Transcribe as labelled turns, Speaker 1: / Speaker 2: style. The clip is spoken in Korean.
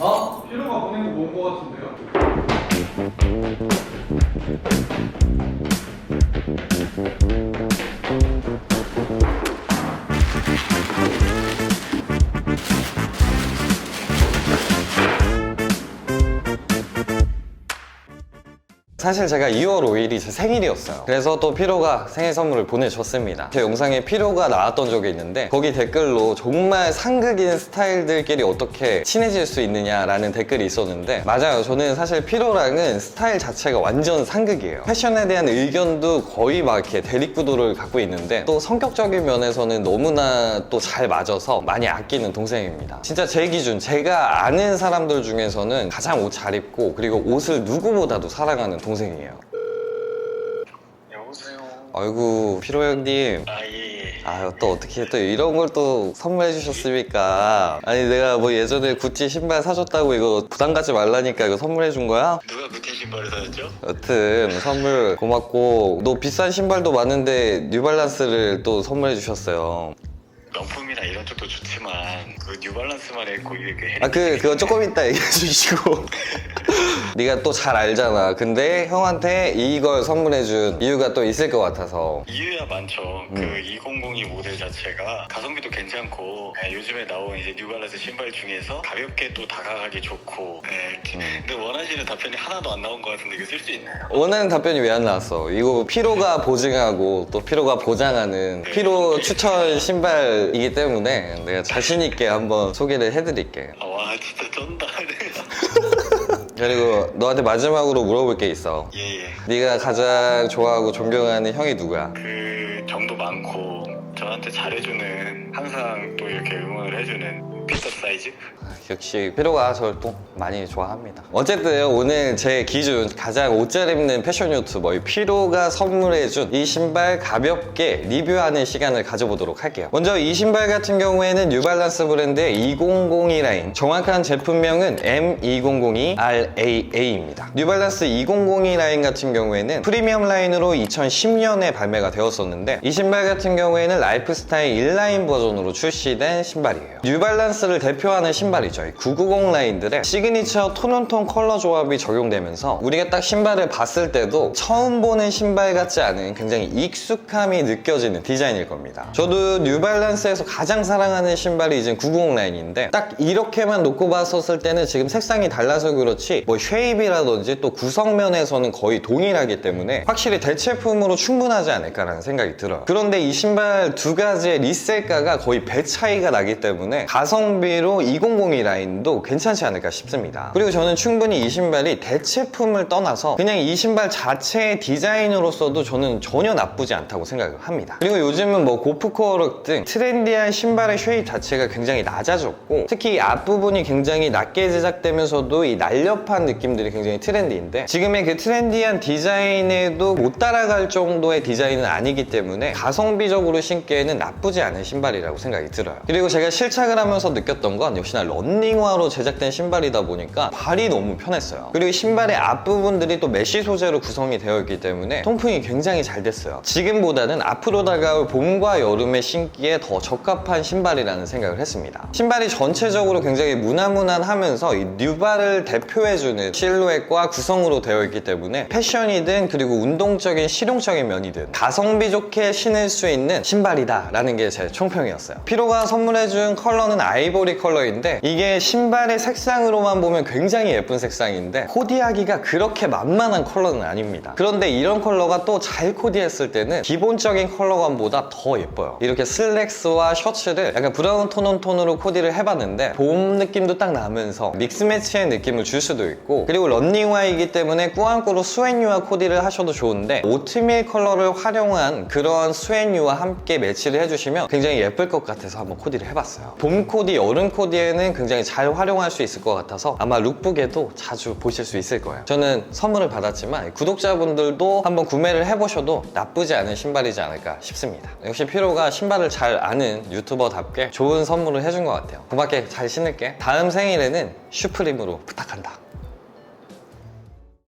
Speaker 1: 어? 어? 피로가 보낸 거본거 같은데
Speaker 2: 사실 제가 2월 5일이 제 생일이었어요. 그래서 또 피로가 생일 선물을 보내줬습니다. 제 영상에 피로가 나왔던 적이 있는데 거기 댓글로 정말 상극인 스타일들끼리 어떻게 친해질 수 있느냐라는 댓글이 있었는데 맞아요. 저는 사실 피로랑은 스타일 자체가 완전 상극이에요. 패션에 대한 의견도 거의 막 이렇게 대립구도를 갖고 있는데 또 성격적인 면에서는 너무나 또 잘 맞아서 많이 아끼는 동생입니다. 진짜 제 기준 제가 아는 사람들 중에서는 가장 옷 잘 입고 그리고 옷을 누구보다도 사랑하는 동생 이에요.
Speaker 3: 여보세요.
Speaker 2: 아이고 피로 형님
Speaker 3: 아 예. 예.
Speaker 2: 아유 또 어떻게 또 이런 걸 또 선물해 주셨습니까 아니 내가 뭐 예전에 구찌 신발 사줬다고 이거 부담 갖지 말라니까 이거 선물해 준 거야?
Speaker 3: 누가 구태 신발을 사줬죠?
Speaker 2: 여튼 선물 고맙고 너 비싼 신발도 많은데 뉴발란스를 또 선물해 주셨어요
Speaker 3: 명품이나 이런 쪽도 좋지만 그 뉴발란스만의 거기
Speaker 2: 그아그 그거 조금 이따 얘기해 주시고 네가 또 잘 알잖아 근데 형한테 이걸 선물해 준 이유가 또 있을 것 같아서
Speaker 3: 이유야 많죠.
Speaker 2: 음.
Speaker 3: 그2002 모델 자체가 가성비도 괜찮고 네, 요즘에 나온 이제 뉴발란스 신발 중에서 가볍게 또 다가가기 좋고. 네.
Speaker 2: 음.
Speaker 3: 근데 원하시는 답변이 하나도 안 나온 것 같은데 이거 쓸 수 있나요?
Speaker 2: 원하는 답변이 왜 안 나왔어? 이거 피로가 보증하고 또 피로가 보장하는 피로 추천 신발 이기 때문에 내가 자신 있게 한번 소개를 해드릴게.
Speaker 3: 아, 와 진짜 쩐다.
Speaker 2: 그리고 너한테 마지막으로 물어볼 게 있어.
Speaker 3: 예예.
Speaker 2: 네가 가장 좋아하고 존경하는 형이 누구야?
Speaker 3: 그 정도 많고 저한테 잘해주는 항상 또 이렇게 응원을 해주는 피터 사이즈.
Speaker 2: 역시 피로가 저를 또 많이 좋아합니다. 어쨌든 오늘 제 기준 가장 옷 잘 입는 패션 유튜버 이 피로가 선물해준 이 신발 가볍게 리뷰하는 시간을 가져보도록 할게요. 먼저 이 신발 같은 경우에는 뉴발란스 브랜드의 2002 라인 정확한 제품명은 M2002RAA입니다. 뉴발란스 2002 라인 같은 경우에는 프리미엄 라인으로 2010년에 발매가 되었었는데 이 신발 같은 경우에는 라이프스타일 1라인 버전으로 출시된 신발이에요. 뉴발란스 를 대표하는 신발이죠. 이990 라인들의 시그니처 톤온톤 컬러 조합이 적용되면서 우리가 딱 신발을 봤을 때도 처음 보는 신발 같지 않은 굉장히 익숙함이 느껴지는 디자인일 겁니다. 저도 뉴발란스에서 가장 사랑하는 신발이 이제 990 라인인데 딱 이렇게만 놓고 봤었을 때는 지금 색상이 달라서 그렇지 뭐 쉐입이라든지 또 구성면에서는 거의 동일하기 때문에 확실히 대체품으로 충분하지 않을까라는 생각이 들어요. 그런데 이 신발 두 가지의 리셀가가 거의 배 차이가 나기 때문에 가성 비로 2002 라인도 괜찮지 않을까 싶습니다. 그리고 저는 충분히 이 신발이 대체품을 떠나서 그냥 이 신발 자체의 디자인으로서도 저는 전혀 나쁘지 않다고 생각을 합니다. 그리고 요즘은 뭐 고프코어룩 등 트렌디한 신발의 쉐입 자체가 굉장히 낮아졌고 특히 이 앞부분이 굉장히 낮게 제작되면서도 이 날렵한 느낌들이 굉장히 트렌디인데 지금의 그 트렌디한 디자인에도 못 따라갈 정도의 디자인은 아니기 때문에 가성비적으로 신기에는 나쁘지 않은 신발이라고 생각이 들어요. 그리고 제가 실착을 하면서 느꼈던 건 역시나 런닝화로 제작된 신발이다 보니까 발이 너무 편했어요. 그리고 이 신발의 앞부분들이 또 메쉬 소재로 구성이 되어 있기 때문에 통풍이 굉장히 잘 됐어요. 지금보다는 앞으로 다가올 봄과 여름에 신기에 더 적합한 신발이라는 생각을 했습니다. 신발이 전체적으로 굉장히 무난무난하면서 이 뉴발을 대표해주는 실루엣과 구성으로 되어 있기 때문에 패션이든 그리고 운동적인 실용적인 면이든 가성비 좋게 신을 수 있는 신발이다 라는 게 제 총평이었어요. 피로가 선물해준 컬러는 아이 보리 컬러인데 이게 신발의 색상으로만 보면 굉장히 예쁜 색상인데 코디하기가 그렇게 만만한 컬러는 아닙니다. 그런데 이런 컬러가 또 잘 코디했을 때는 기본적인 컬러감보다 더 예뻐요. 이렇게 슬랙스와 셔츠를 약간 브라운 톤온 톤으로 코디를 해봤는데 봄 느낌도 딱 나면서 믹스매치의 느낌을 줄 수도 있고 그리고 런닝화이기 때문에 꾸안꾸로 스웨뉴와 코디를 하셔도 좋은데 오트밀 컬러를 활용한 그런 스웨뉴와 함께 매치를 해주시면 굉장히 예쁠 것 같아서 한번 코디를 해봤어요. 봄 코디, 여름 코디에는 굉장히 잘 활용할 수 있을 것 같아서 아마 룩북에도 자주 보실 수 있을 거예요. 저는 선물을 받았지만 구독자분들도 한번 구매를 해보셔도 나쁘지 않은 신발이지 않을까 싶습니다. 역시 피로가 신발을 잘 아는 유튜버답게 좋은 선물을 해준 것 같아요. 고맙게 잘 신을게. 다음 생일에는 슈프림으로 부탁한다.